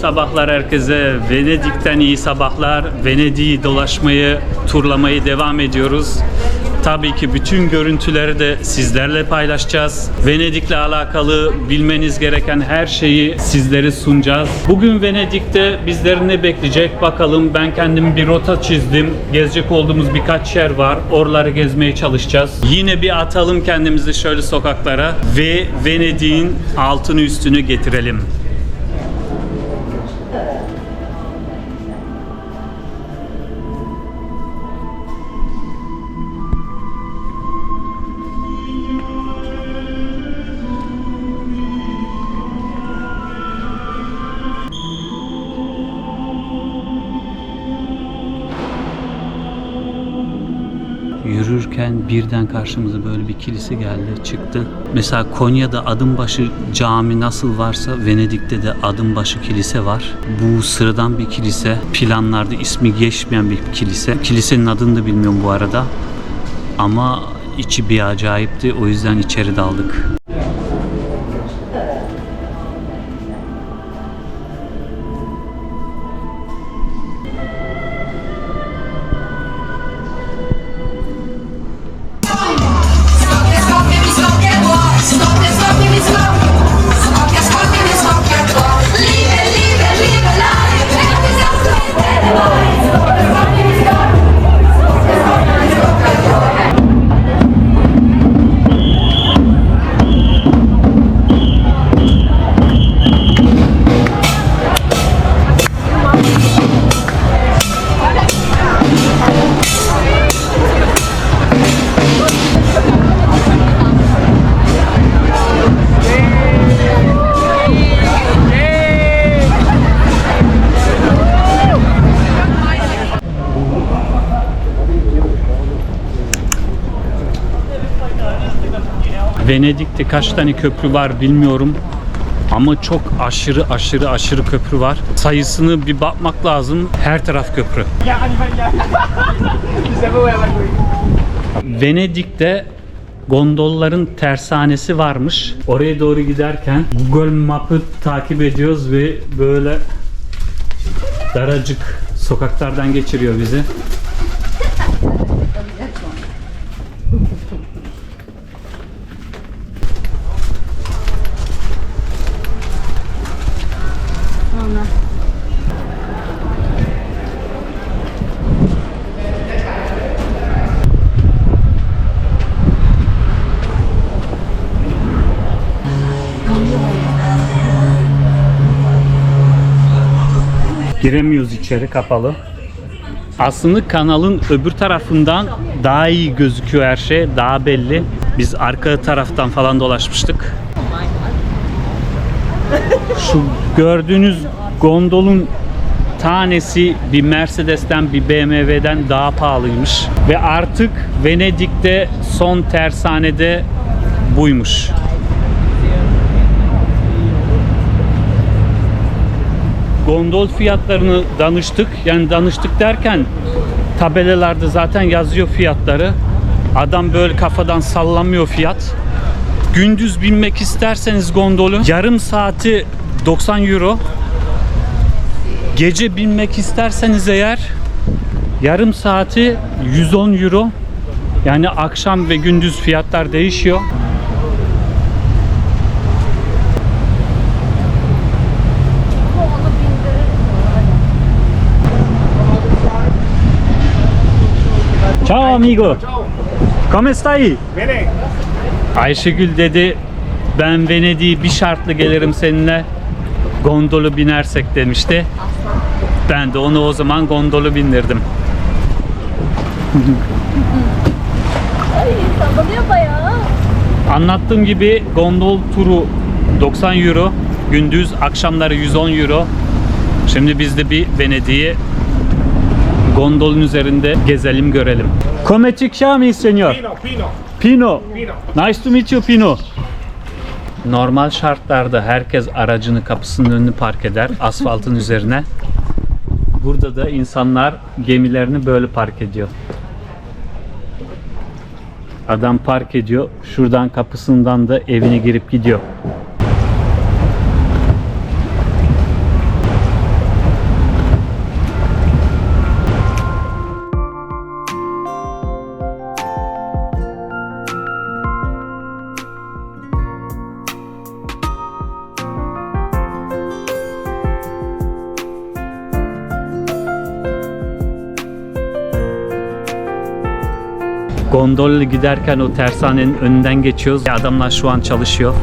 Sabahlar herkese. Venedik'ten iyi sabahlar. Venedik'i dolaşmayı, turlamayı devam ediyoruz. Tabii ki bütün görüntüleri de sizlerle paylaşacağız. Venedik'le alakalı bilmeniz gereken her şeyi sizlere sunacağız. Bugün Venedik'te bizleri ne bekleyecek bakalım. Ben kendim bir rota çizdim. Gezecek olduğumuz birkaç yer var. Oraları gezmeye çalışacağız. Yine bir atalım kendimizi şöyle sokaklara ve Venedik'in altını üstünü getirelim. Birden karşımıza böyle bir kilise geldi, çıktı. Mesela Konya'da Adımbaşı cami nasıl varsa Venedik'te de Adımbaşı kilise var. Bu sıradan bir kilise. Planlarda ismi geçmeyen bir kilise. Kilisenin adını da bilmiyorum bu arada. Ama içi bir acayipti. O yüzden içeri daldık. Venedik'te kaç tane köprü var bilmiyorum. Ama çok aşırı aşırı aşırı köprü var. Sayısını bir bakmak lazım. Her taraf köprü. Venedik'te gondolların tersanesi varmış. Oraya doğru giderken Google Map'ı takip ediyoruz ve böyle daracık sokaklardan geçiriyor bizi. Giremiyoruz içeri kapalı. Aslında kanalın öbür tarafından daha iyi gözüküyor her şey. Daha belli. Biz arka taraftan falan dolaşmıştık. Şu gördüğünüz gondolun tanesi bir Mercedes'ten bir BMW'den daha pahalıymış. Ve artık Venedik'te son tersanede buymuş. Gondol fiyatlarını danıştık. Yani danıştık derken tabelalarda zaten yazıyor fiyatları. Adam böyle kafadan sallamıyor fiyat. Gündüz binmek isterseniz gondolu yarım saati 90 euro. Gece binmek isterseniz eğer yarım saati 110 euro. Yani akşam ve gündüz fiyatlar değişiyor. Ciao amigo. Come stai? Bene, Ayşegül dedi ben Venedik'e bir şartlı gelirim seninle gondolu binersek demişti. Ben de onu o zaman gondolu bindirdim. Sallanıyor bayağı. Anlattığım gibi gondol turu 90 euro, gündüz akşamları 110 euro. Şimdi biz de bir Venedik'i gondolun üzerinde gezelim görelim. Come ti chiami signor? Pino, Pino, Pino. Pino. Nice to meet you Pino. Normal şartlarda herkes aracını kapısının önünü park eder asfaltın üzerine. Burada da insanlar gemilerini böyle park ediyor. Adam park ediyor. Şuradan kapısından da evine girip gidiyor. Gondolla giderken o tersanenin önünden geçiyoruz. Adamlar şu an çalışıyor.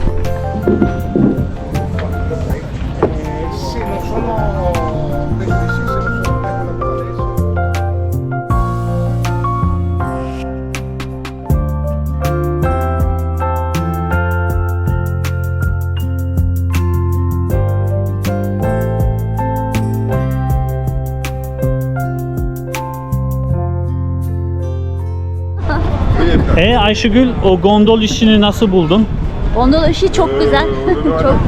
Ayşegül o gondol işini nasıl buldun? Gondol işi çok güzel. çok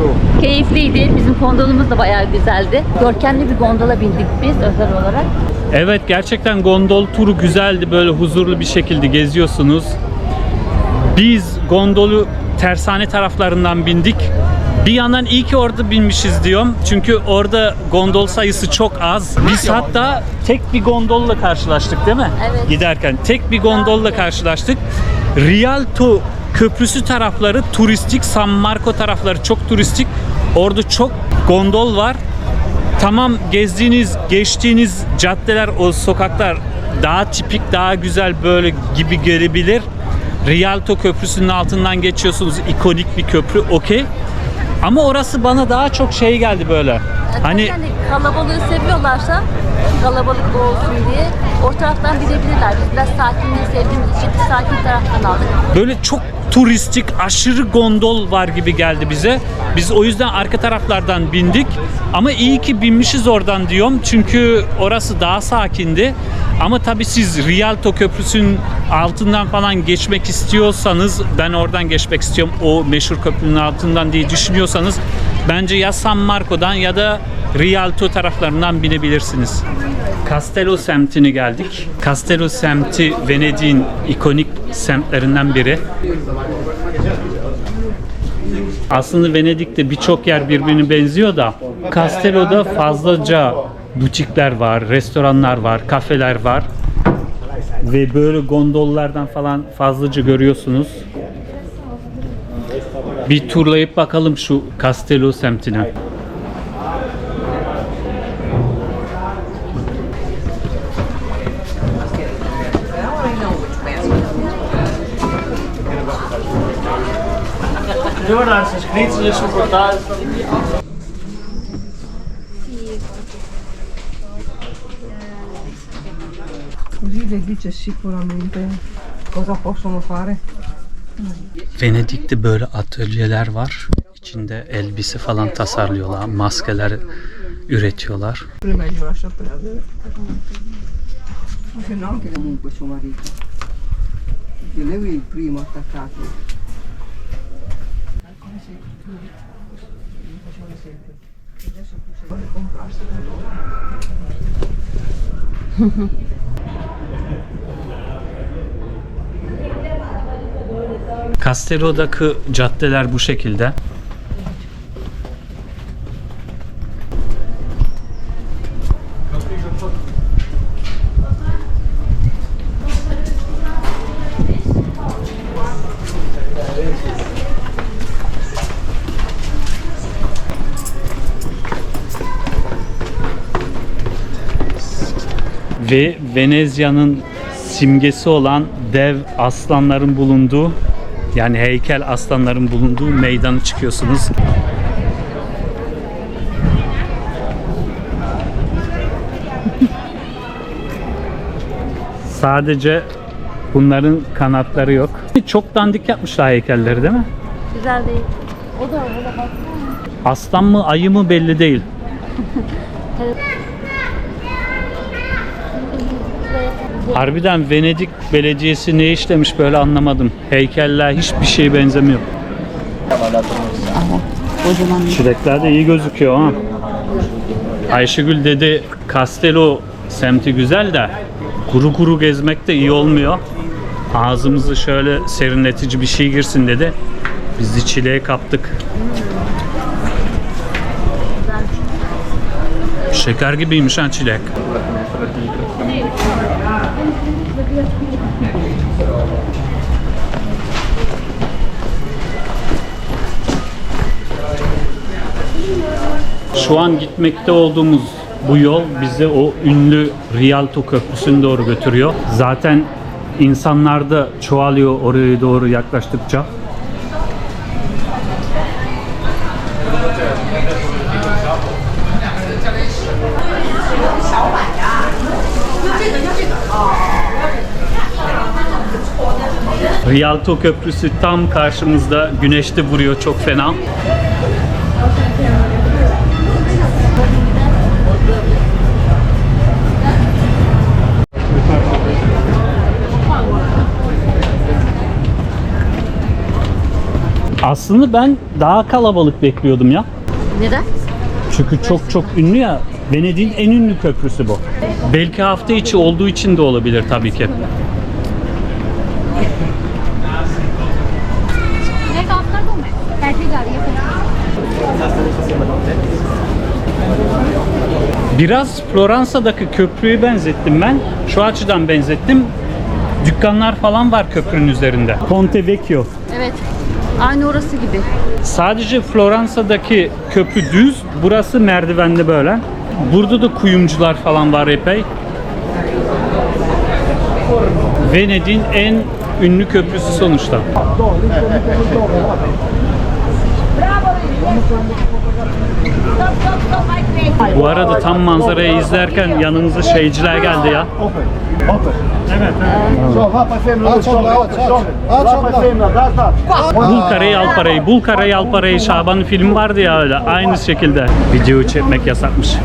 keyifliydi. Bizim gondolumuz da bayağı güzeldi. Görkemli bir gondola bindik biz özel olarak. Evet gerçekten gondol turu güzeldi. Böyle huzurlu bir şekilde geziyorsunuz. Biz gondolu tersane taraflarından bindik. Bir yandan iyi ki orada binmişiz diyorum. Çünkü orada gondol sayısı çok az. Biz hatta tek bir gondolla karşılaştık değil mi? Evet. Giderken tek bir gondolla karşılaştık. Rialto köprüsü tarafları turistik, San Marco tarafları çok turistik. Orada çok gondol var. Tamam gezdiğiniz, geçtiğiniz caddeler, o sokaklar daha tipik, daha güzel böyle gibi gelebilir. Rialto Köprüsü'nün altından geçiyorsunuz. ikonik bir köprü, okey. Ama orası bana daha çok şey geldi böyle. Hani Yani kalabalığı seviyorlarsa kalabalık olsun diye o taraftan binebilirler. Biz biraz sakinliği sevdiğimiz için sakin taraftan aldık. böyle çok turistik, aşırı gondol var gibi geldi bize. Biz o yüzden arka taraflardan bindik. Ama iyi ki binmişiz oradan diyorum. Çünkü orası daha sakindi. Ama tabii siz Rialto Köprüsü'nün altından falan geçmek istiyorsanız, ben oradan geçmek istiyorum o meşhur köprünün altından diye düşünüyorsanız bence ya San Marco'dan ya da Rialto taraflarından binebilirsiniz. Castello semtine geldik. Castello semti Venedik'in ikonik semtlerinden biri. Aslında Venedik'te birçok yer birbirine benziyor da Castello'da fazlaca butikler var, restoranlar var, kafeler var. Ve böyle gondollardan falan fazlaca görüyorsunuz. Bir turlayıp bakalım şu Castello semtine. Così le dice sicuramente cosa possono fare. Venedik'te böyle atölyeler var. İçinde elbise falan tasarlıyorlar, maskeler üretiyorlar. Comunque suo marito. Perché lui è il primo attaccato. Castello'daki caddeler bu şekilde. Ve Venezya'nın simgesi olan dev aslanların bulunduğu yani heykel aslanların bulunduğu meydanı çıkıyorsunuz. Sadece bunların kanatları yok. Çok dandik yapmışlar heykelleri değil mi? Güzel değil. O da da baksana. Aslan mı ayı mı belli değil. Harbiden Venedik Belediyesi ne işlemiş böyle anlamadım. Heykeller hiçbir şeye benzemiyor. Çilekler de iyi gözüküyor ha. Ayşegül dedi Castello semti güzel de kuru kuru gezmek de iyi olmuyor. Ağzımızı şöyle serinletici bir şey girsin dedi. Biz de çileğe kaptık. Şeker gibiymiş ha çilek. Şu an gitmekte olduğumuz bu yol bizi o ünlü Rialto Köprüsü'ne doğru götürüyor. Zaten insanlar da çoğalıyor oraya doğru yaklaştıkça. Rialto Köprüsü tam karşımızda. Güneş de vuruyor çok fena. Aslında ben daha kalabalık bekliyordum ya. Neden? Çünkü çok çok ünlü ya. Venedik'in en ünlü köprüsü bu. Belki hafta içi olduğu için de olabilir tabii ki. Biraz Floransa'daki köprüyü benzettim ben. Şu açıdan benzettim. Dükkanlar falan var köprünün üzerinde. Ponte Vecchio. Evet. Aynı orası gibi. Sadece Floransa'daki köprü düz, burası merdivenli böyle. Burada da kuyumcular falan var epey. Venedik'in en ünlü köprüsü sonuçta. Bu arada tam manzarayı izlerken yanımıza şeyciler geldi ya. Abla. Bul karayı al parayı, bul karayı al parayı. Şaban'ın filmi vardı ya öyle. Aynı şekilde. Videoyu çekmek yasakmış.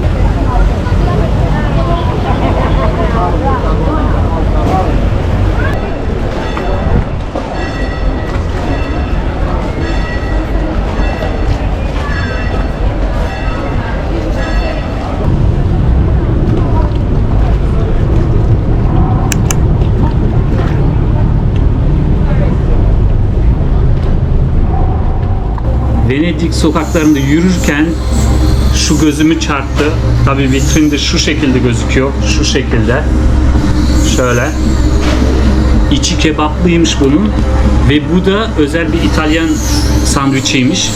Venedik sokaklarında yürürken şu gözümü çarptı. Tabii vitrinde şu şekilde gözüküyor. Şu şekilde. Şöyle. İçi kebaplıymış bunun. Ve bu da özel bir İtalyan sandviçiymiş.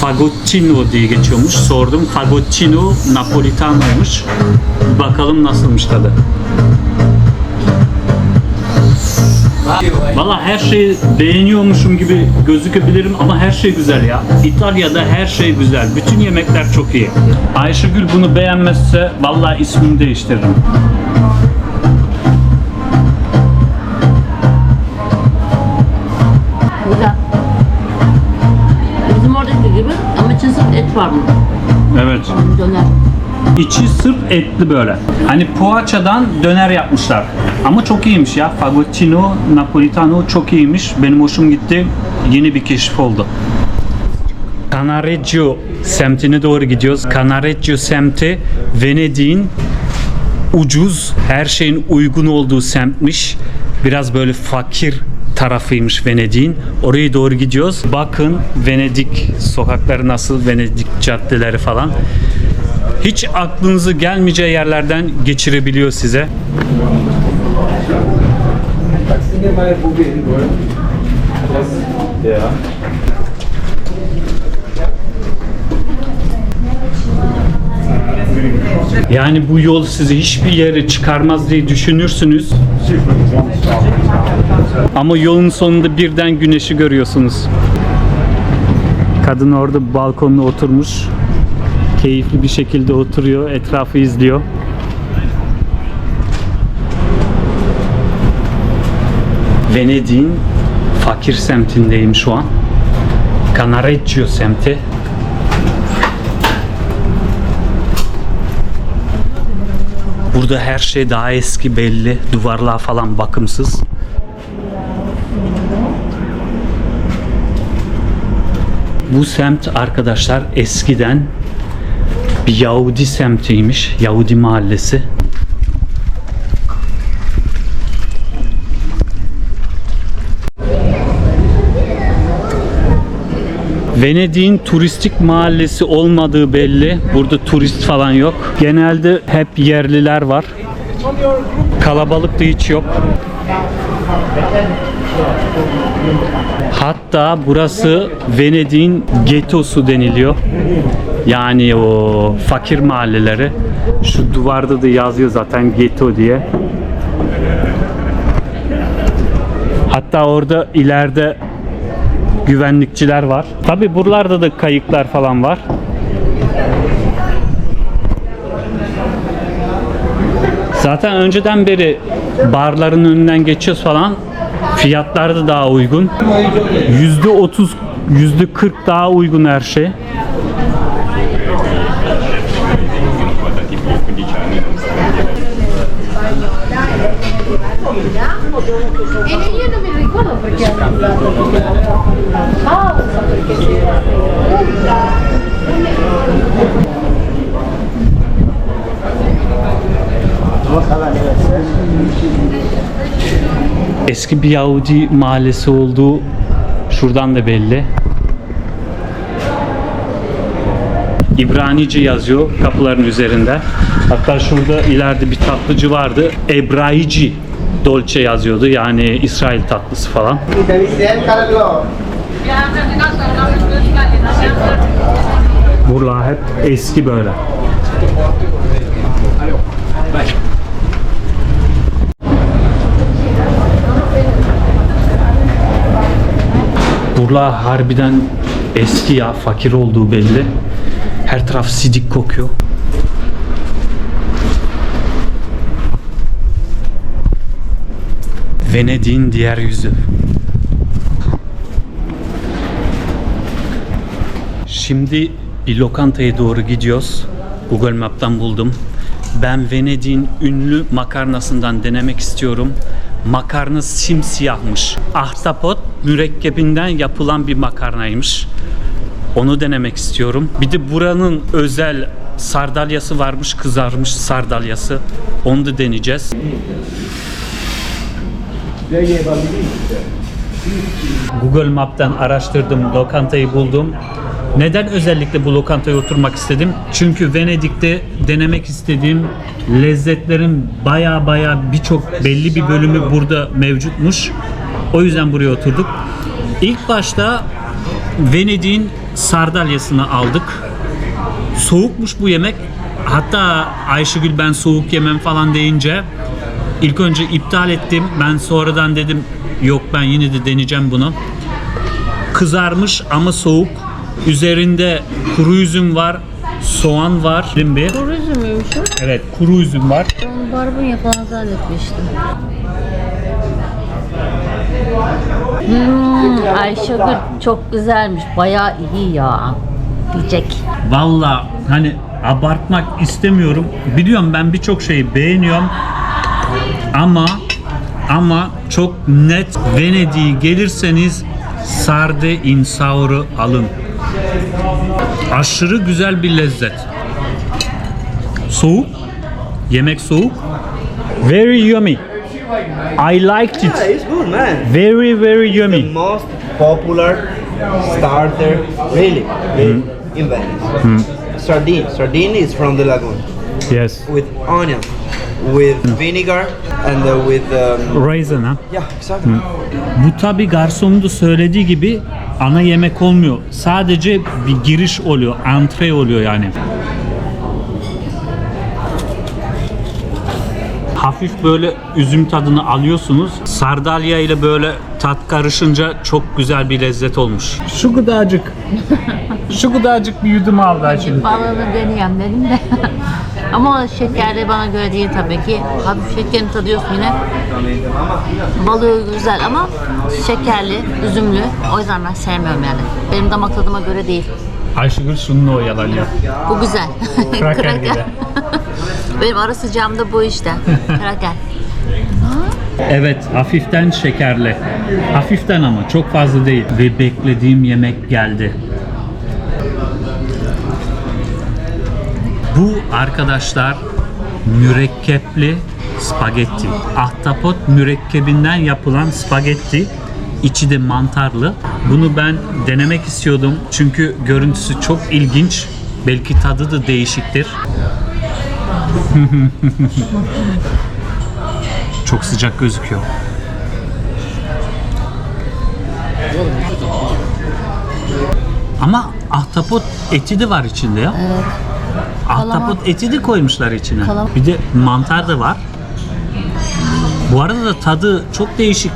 Fagottino diye geçiyormuş. Sordum. Fagottino Napolitano'ymuş. Bakalım nasılmış tadı. Valla her şeyi beğeniyormuşum gibi gözükebilirim ama her şey güzel ya. İtalya'da her şey güzel. Bütün yemekler çok iyi. Ayşegül bunu beğenmezse valla ismini değiştiririm. Güzel. Bizim oradaki gibi ama sırf et var bunun. İçi sırf etli böyle. Hani poğaçadan döner yapmışlar. Ama çok iyiymiş ya. Fagottino Napolitano çok iyiymiş. Benim hoşum gitti. Yeni bir keşif oldu. Canareggio semtine doğru gidiyoruz. Canareggio semti Venedik'in ucuz, her şeyin uygun olduğu semtmiş. Biraz böyle fakir tarafıymış Venedik'in. Oraya doğru gidiyoruz. Bakın Venedik sokakları nasıl, Venedik caddeleri falan. Hiç aklınızı gelmeyeceği yerlerden geçirebiliyor size. Yani bu yol sizi hiçbir yere çıkarmaz diye düşünürsünüz. Ama yolun sonunda birden güneşi görüyorsunuz. Kadın orada balkonda oturmuş. Keyifli bir şekilde oturuyor, etrafı izliyor. Venedik'in fakir semtindeyim şu an. Canareggio semti. Burada her şey daha eski belli. Duvarlar falan bakımsız. Bu semt arkadaşlar eskiden bir Yahudi semtiymiş. Yahudi mahallesi. Venedik'in turistik mahallesi olmadığı belli. Burada turist falan yok. Genelde hep yerliler var. Kalabalık da hiç yok. Hatta burası Venedik'in getosu deniliyor. Yani o fakir mahalleleri. Şu duvarda da yazıyor zaten geto diye. Hatta orada ileride güvenlikçiler var. Tabi buralarda da kayıklar falan var. Zaten önceden beri barların önünden geçiyoruz falan. Fiyatlar da daha uygun. Yüzde otuz, yüzde kırk daha uygun her şey. Eski bir Yahudi mahallesi olduğu şuradan da belli. İbranice yazıyor kapıların üzerinde. Hatta şurada ileride bir tatlıcı vardı. Ebraici Dolce yazıyordu. Yani İsrail tatlısı falan. Buralar hep eski böyle. Buralar harbiden eski ya fakir olduğu belli. Her taraf sidik kokuyor. Venedik'in diğer yüzü. Şimdi bir lokantaya doğru gidiyoruz. Google Map'tan buldum. Ben Venedik'in ünlü makarnasından denemek istiyorum. Makarna simsiyahmış. Ahtapot mürekkebinden yapılan bir makarnaymış. Onu denemek istiyorum. Bir de buranın özel sardalyası varmış, kızarmış sardalyası. Onu da deneyeceğiz. Google Map'ten araştırdım, lokantayı buldum. Neden özellikle bu lokantaya oturmak istedim? Çünkü Venedik'te denemek istediğim lezzetlerin baya baya birçok belli bir bölümü burada mevcutmuş. O yüzden buraya oturduk. İlk başta Venedik'in sardalyasını aldık. Soğukmuş bu yemek. Hatta Ayşegül ben soğuk yemem falan deyince ilk önce iptal ettim. Ben sonradan dedim yok ben yine de deneyeceğim bunu. Kızarmış ama soğuk. Üzerinde kuru üzüm var, soğan var. Mi? Kuru üzümüymüş o. Evet, kuru üzüm var. Ben barbunya falan zannetmiştim. Hmm, Ayşegül çok güzelmiş. Bayağı iyi ya. Diyecek. Valla hani abartmak istemiyorum. Biliyorum ben birçok şeyi beğeniyorum. Ama ama çok net Venedik'e gelirseniz Sarde in Saur'u alın. Aşırı güzel bir lezzet. Soğuk. Yemek soğuk. Very yummy. I liked Yeah, it. it's good, man. Very very The yummy. most popular starter, really, really in Venice. Sardine. Sardine is from the lagoon Yes. with onion, with vinegar, and uh, with um, Raisin ha. yeah, exactly. Bu tabi garsonun da söylediği gibi ana yemek olmuyor. Sadece bir giriş oluyor, antre oluyor yani. Hafif böyle üzüm tadını alıyorsunuz. Sardalya ile böyle tat karışınca çok güzel bir lezzet olmuş. Şu kadarcık. Şu kadarcık bir yudum aldı şimdi. Balığını deneyeyim dedim de. Ama şekerli bana göre değil tabii ki. Hafif şekerini tadıyorsun yine. Balığı güzel ama şekerli, üzümlü. O yüzden ben sevmiyorum yani. Benim damak tadıma göre değil. Ayşegül şununla oyalanıyor. Bu güzel. Kraker gibi. Benim ara sıcağım da bu işte. Kraker. Evet, hafiften şekerli. Hafiften ama çok fazla değil. Ve beklediğim yemek geldi. Bu arkadaşlar mürekkepli spagetti. Ahtapot mürekkebinden yapılan spagetti. İçi de mantarlı. Bunu ben denemek istiyordum. Çünkü görüntüsü çok ilginç. Belki tadı da değişiktir. Çok sıcak gözüküyor. Ama ahtapot eti de var içinde ya. Evet. Ahtapot eti de koymuşlar içine. Kalam- Bir de mantar da var. Bu arada da tadı çok değişik.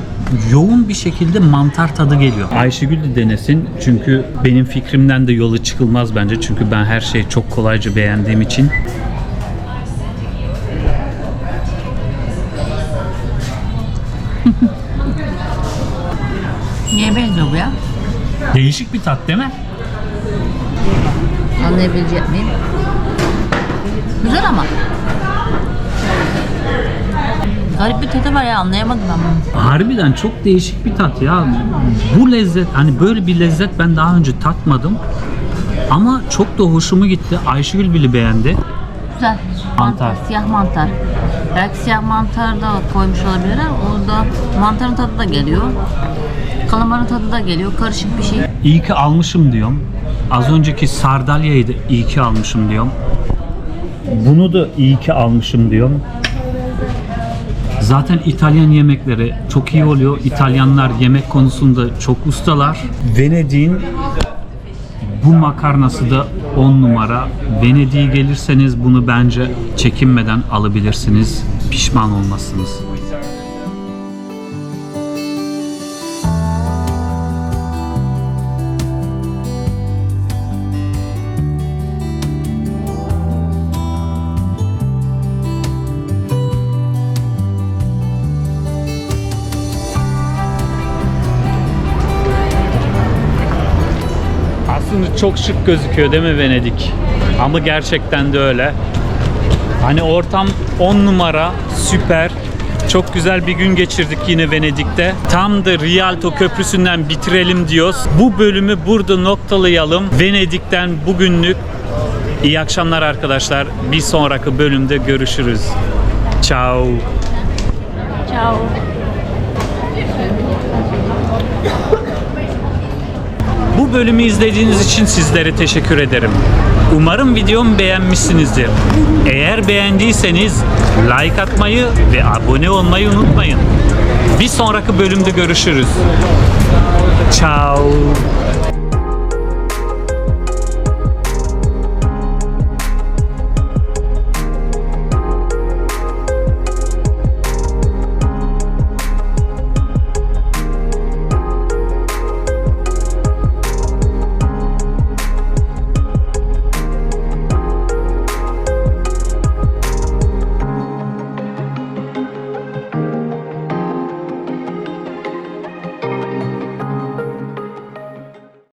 yoğun bir şekilde mantar tadı geliyor. Ayşegül de denesin çünkü benim fikrimden de yolu çıkılmaz bence. Çünkü ben her şeyi çok kolayca beğendiğim için. Niye benziyor bu ya? Değişik bir tat değil mi? Anlayabilecek miyim? Güzel ama. Garip bir tadı var ya anlayamadım ben bunu. Harbiden çok değişik bir tat ya. Bu lezzet hani böyle bir lezzet ben daha önce tatmadım. Ama çok da hoşuma gitti. Ayşegül bile beğendi. Güzel. Mantar. Siyah mantar. Belki siyah mantar da koymuş olabilirler. Orada mantarın tadı da geliyor. Kalamarın tadı da geliyor. Karışık bir şey. İyi ki almışım diyorum. Az önceki sardalyayı da iyi ki almışım diyorum. Bunu da iyi ki almışım diyorum. Zaten İtalyan yemekleri çok iyi oluyor. İtalyanlar yemek konusunda çok ustalar. Venedik'in bu makarnası da 10 numara. Venedik'e gelirseniz bunu bence çekinmeden alabilirsiniz. Pişman olmazsınız. Çok şık gözüküyor değil mi Venedik? Ama gerçekten de öyle. Hani ortam 10 numara, süper. Çok güzel bir gün geçirdik yine Venedik'te. Tam da Rialto Köprüsü'nden bitirelim diyoruz. Bu bölümü burada noktalayalım. Venedik'ten bugünlük iyi akşamlar arkadaşlar. Bir sonraki bölümde görüşürüz. Ciao. Ciao. Bu bölümü izlediğiniz için sizlere teşekkür ederim. Umarım videomu beğenmişsinizdir. Eğer beğendiyseniz like atmayı ve abone olmayı unutmayın. Bir sonraki bölümde görüşürüz. Ciao.